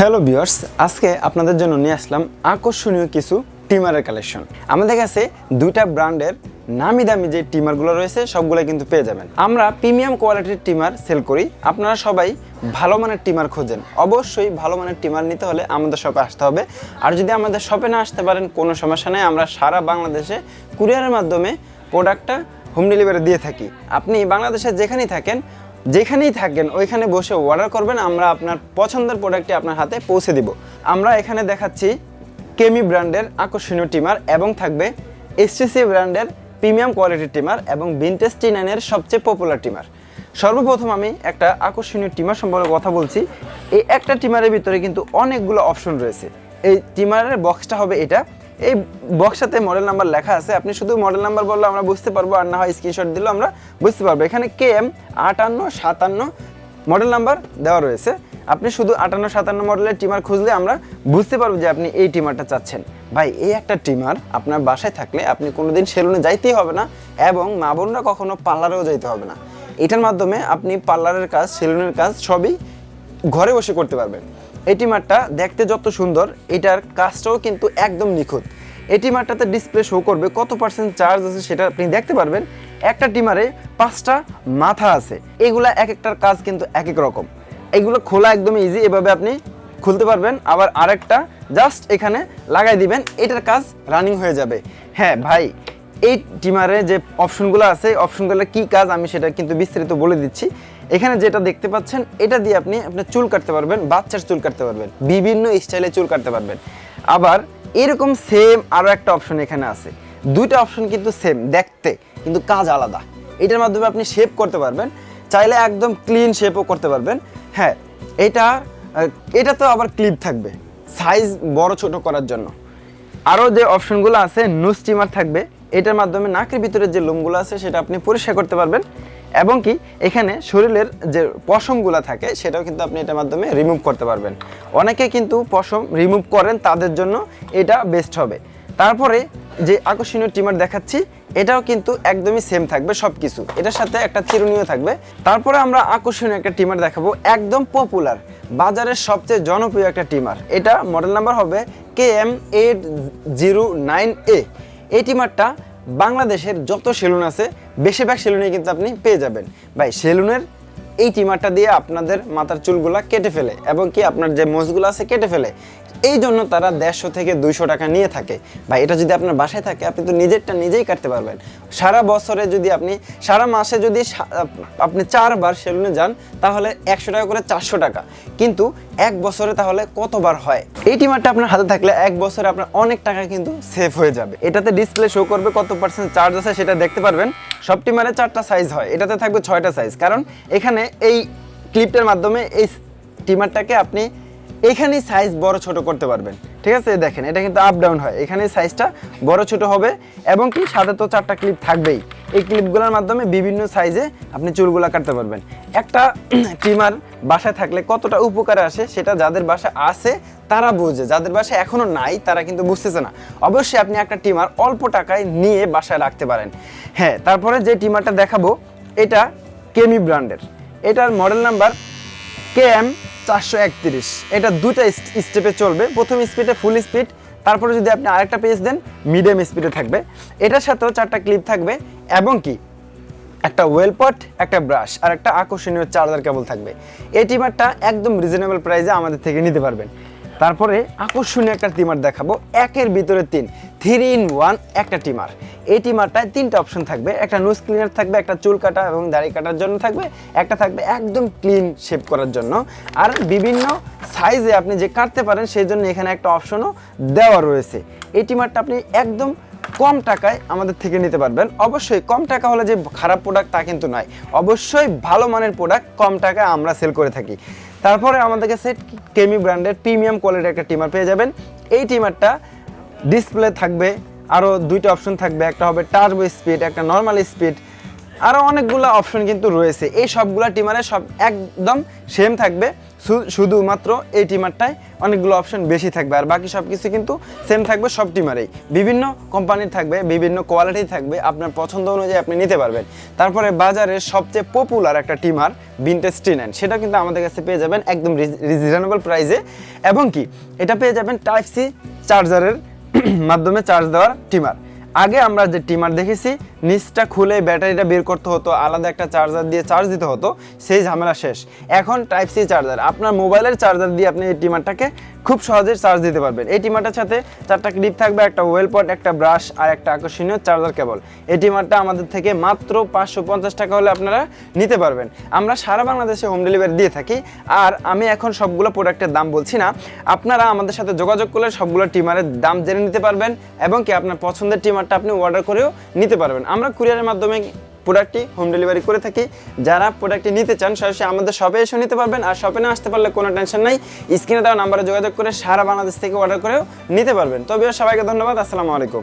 Hello বিয়ার্স আজকে আপনাদের জন্য নিয়ে আসলাম আকর্ষণীয় কিছু টিমারের কালেকশন আমাদের কাছে দুইটা ব্র্যান্ডের নামি দামি যে টিমারগুলো রয়েছে সবগুলো কিন্তু পেয়ে যাবেন। আমরা প্রিমিয়াম কোয়ালিটির টিমার সেল করি। আপনারা সবাই ভালো মানের টিমার খোঁজেন। অবশ্যই ভালো মানের টিমার নিতে হলে আমাদের শপে আসতে হবে। আর যদি আমাদের শপে না আসতে পারেন, কোনো সমস্যা নেই। আমরা সারা বাংলাদেশে কুরিয়ারের মাধ্যমে প্রোডাক্টটা হোম ডেলিভারি দিয়ে থাকি। আপনি বাংলাদেশে যেখানেই থাকেন যেখানেই থাকেন, ওইখানে বসে অর্ডার করবেন, আমরা আপনার পছন্দের প্রোডাক্টটি আপনার হাতে পৌঁছে দিব। আমরা এখানে দেখাচ্ছি কেমি ব্র্যান্ডের আকর্ষণীয় টিমার এবং থাকবে এসটিসি ব্র্যান্ডের প্রিমিয়াম কোয়ালিটির টিমার এবং ভিনটেজ টি নাইনের সবচেয়ে পপুলার টিমার সর্বপ্রথম আমি একটা আকর্ষণীয় টিমার সম্পর্কে কথা বলছি। এই একটা টিমারের ভিতরে কিন্তু অনেকগুলো অপশন রয়েছে। এই টিমারের বক্সটা হবে এটা। এই বক্সাতে মডেল নাম্বার লেখা আছে। আপনি শুধু মডেল নাম্বার বললে আমরা বুঝতে পারব, আর না হয় স্ক্রিনশট দিলেও আমরা বুঝতে পারব। এখানে কে এম আটান্ন সাতান্ন মডেল নাম্বার দেওয়া রয়েছে। আপনি শুধু আটান্ন সাতান্ন মডেলের টিমার খুঁজলে আমরা বুঝতে পারব যে আপনি এই টিমারটা চাচ্ছেন। ভাই, এই একটা টিমার আপনার বাসায় থাকলে আপনি কোনোদিন সেলুনে যাইতেই হবে না এবং মা বোনরা কখনো পার্লারেও যাইতে হবে না। এটার মাধ্যমে আপনি পার্লারের কাজ, সেলুনের কাজ সবই ঘরে বসে করতে পারবেন। এই টিমারটা দেখতে যত সুন্দর, এটার কাজটাও কিন্তু একদম নিখুঁত। এই টিমারটাতে ডিসপ্লে শো করবে, কত পার্সেন্ট চার্জ আছে সেটা আপনি দেখতে পারবেন। একটা টিমারে পাঁচটা মাথা আছে, এগুলা এক একটার কাজ কিন্তু এক এক রকম। এগুলো খোলা একদম ইজি এভাবে আপনি খুলতে পারবেন। আবার আরেকটা জাস্ট এখানে লাগাই দিবেন, এটার কাজ রানিং হয়ে যাবে। হ্যাঁ ভাই, এই টিমারে যে অপশনগুলো আছে অপশনগুলো কি কাজ আমি সেটা কিন্তু বিস্তারিত বলে দিচ্ছি। এখানে যেটা দেখতে পাচ্ছেন, এটা দিয়ে আপনি আপনার চুল কাটতে পারবেন, বাচ্চার চুল কাটতে পারবেন, বিভিন্ন স্টাইলে চুল কাটতে পারবেন। আবার এরকম সেম আরও একটা অপশন এখানে আছে। দুইটা অপশন কিন্তু সেম দেখতে, কিন্তু কাজ আলাদা। এটার মাধ্যমে আপনি শেপ করতে পারবেন, চাইলে একদম ক্লিন শেপও করতে পারবেন। হ্যাঁ এটা এটা তো আবার ক্লিপ থাকবে সাইজ বড় ছোট করার জন্য। আরও যে অপশনগুলো আছে নো স্টিমার থাকবে, এটার মাধ্যমে নাকের ভিতরে যে লোমগুলো আছে, সেটা আপনি পরিষ্কার করতে পারবেন। এবং কি এখানে শরীরের যে পশমগুলো থাকে, সেটাও কিন্তু আপনি এটার মাধ্যমে রিমুভ করতে পারবেন। অনেকে কিন্তু পশম রিমুভ করেন, তাদের জন্য এটা বেস্ট হবে। তারপরে যে আকর্ষণীয় টিমার দেখাচ্ছি, এটাও কিন্তু একদমই সেম থাকবে সব কিছু এটার সাথে একটা চিরুনিও থাকবে। তারপরে আমরা আকর্ষণীয় একটা টিমার দেখাবো, একদম পপুলার বাজারের সবচেয়ে জনপ্রিয় একটা টিমার এটা মডেল নাম্বার হবে K M eight zero nine A এই টিমারটা বাংলাদেশের যত সেলুন আছে, বেশিরভাগ সেলুনে কিন্তু আপনি পেয়ে যাবেন। ভাই, সেলুনের এই টিমারটা দিয়ে আপনাদের মাথার চুলগুলা কেটে ফেলে এবং কি আপনার যে মোজগুলো আছে কেটে ফেলে এই জন্য তারা দেড়শো থেকে দুইশো টাকা নিয়ে থাকে। বা এটা যদি আপনার বাসায় থাকে, আপনি তো নিজেরটা নিজেই কাটতে পারবেন। সারা বছরে যদি আপনি, সারা মাসে যদি আপনি চারবার সেলুনে যান, তাহলে একশো টাকা করে চারশো টাকা। কিন্তু এক বছরে তাহলে কতবার হয়? এই টিমারটা আপনার হাতে থাকলে এক বছরে আপনার অনেক টাকা কিন্তু সেভ হয়ে যাবে। এটাতে ডিসপ্লে শো করবে কত পার্সেন্ট চার্জ আছে সেটা দেখতে পারবেন। সব টিমারে চারটা সাইজ হয়। এটাতে থাকবে ছয়টা সাইজ কারণ এখানে এই ক্লিপটার মাধ্যমে এই টিমারটাকে আপনি এখানেই সাইজ বড় ছোট করতে পারবেন। ঠিক আছে? দেখেন, এটা কিন্তু আপ ডাউন হয়। এখানে সাইজটা বড় ছোট হবে এবং কি, সাথে তো চারটা ক্লিপ থাকবেই। এই ক্লিপগুলোর মাধ্যমে বিভিন্ন সাইজে আপনি চুলগুলা কাটতে পারবেন। একটা ট্রিমার বাসায় থাকলে কতটা উপকারে আসে সেটা যাদের বাসা আছে, তারা বোঝে। যাদের বাসায় এখনও নাই, তারা কিন্তু বুঝতেছে না। অবশ্যই আপনি একটা টিমার অল্প টাকায় নিয়ে বাসায় রাখতে পারেন। হ্যাঁ তারপরে যে টিমারটা দেখাবো, এটা কেমি ব্র্যান্ডের এটার মডেল নাম্বার কে এম চারশো একত্রিশ। এটা দুটা স্টেপে চলবে। প্রথম স্পিডে ফুল স্পিড তারপরে যদি আপনি আরেকটা পেজ দেন মিডিয়াম স্পিডে থাকবে। এটার সাথেও চারটা ক্লিপ থাকবে এবং কি? একটা ওয়েল পট একটা ব্রাশ আর একটা আকর্ষণীয় চার্জার কেবল থাকবে। এই টিমারটা একদম রিজনেবল প্রাইসে আমাদের থেকে নিতে পারবেন। তারপরে আকর্ষণীয় একটা টিমার দেখাবো। একের ভিতরে তিন। থ্রি ইন ওয়ান একটা টিমার। এই টিমারটায় তিনটা অপশন থাকবে। একটা নোজ ক্লিনার থাকবে, একটা চুল কাটা এবং দাড়ি কাটার জন্য থাকবে। একটা থাকবে একদম ক্লিন শেপ করার জন্য। আর বিভিন্ন সাইজে আপনি যে কাটতে পারেন, সেই জন্য এখানে একটা অপশনও দেওয়া রয়েছে। এই টিমারটা আপনি একদম কম টাকায় আমাদের থেকে নিতে পারবেন। অবশ্যই কম টাকা হলে যে খারাপ প্রোডাক্ট তা কিন্তু নয়। অবশ্যই ভালো মানের প্রোডাক্ট কম টাকায় আমরা সেল করে থাকি। তারপরে আমাদের কাছে কেমি ব্র্যান্ডের প্রিমিয়াম কোয়ালিটির একটা টিমার পেয়ে যাবেন। এই টিমারটা ডিসপ্লে থাকবে আরও দুইটা অপশন থাকবে। একটা হবে টার্বো স্পিড একটা নর্মাল স্পিড আরও অনেকগুলো অপশন কিন্তু রয়েছে। এই সবগুলো টিমারে সব একদম সেম থাকবে। শুধুমাত্র এই টিমারটায় অনেকগুলো অপশন বেশি থাকবে। আর বাকি সব কিছু কিন্তু সেম থাকবে সব টিমারেই। বিভিন্ন কোম্পানির থাকবে, বিভিন্ন কোয়ালিটি থাকবে, আপনার পছন্দ অনুযায়ী আপনি নিতে পারবেন। তারপরে বাজারে সবচেয়ে পপুলার একটা টিমার ভিনটেজ টি নাইন সেটা কিন্তু আমাদের কাছে পেয়ে যাবেন একদম রিজনেবল প্রাইসে এবং কি? এটা পেয়ে যাবেন টাইপ সি চার্জারের মাধ্যমে চার্জ দেওয়ার টিমার। আগে আমরা যে টিমার দেখেছি, নিচটা খুলে ব্যাটারিটা বের করতে হতো, আলাদা একটা চার্জার দিয়ে চার্জ দিতে হতো, সেই ঝামেলা শেষ। এখন টাইপ সি চার্জার আপনার মোবাইলের চার্জার দিয়ে আপনি এই টিমারটাকে খুব সহজে চার্জ দিতে পারবেন। এই টিমারটার সাথে চারটা ক্লিপ থাকবে, একটা ওয়েল পট একটা ব্রাশ আর একটা আকর্ষণীয় চার্জার কেবল এই টিমারটা আমাদের থেকে মাত্র পাঁচশো পঞ্চাশ টাকা হলে আপনারা নিতে পারবেন। আমরা সারা বাংলাদেশে হোম ডেলিভারি দিয়ে থাকি। আর আমি এখন সবগুলো প্রোডাক্টের দাম বলছি না। আপনারা আমাদের সাথে যোগাযোগ করলে সবগুলো টিমারের দাম জেনে নিতে পারবেন এবং কি আপনার পছন্দের টিমারটা আপনি অর্ডার করেও নিতে পারবেন। আমরা কুরিয়ারের মাধ্যমে প্রোডাক্টটি হোম ডেলিভারি করে থাকি। যারা প্রোডাক্টটি নিতে চান, সরাসরি আমাদের শপে এসে নিতে পারবেন। আর শপে না আসতে পারলে কোনো টেনশন নাই। স্ক্রিনে দেওয়া নাম্বারে যোগাযোগ করে সারা বাংলাদেশ থেকে অর্ডার করেও নিতে পারবেন। তবে সবাইকে ধন্যবাদ। আসসালামু আলাইকুম।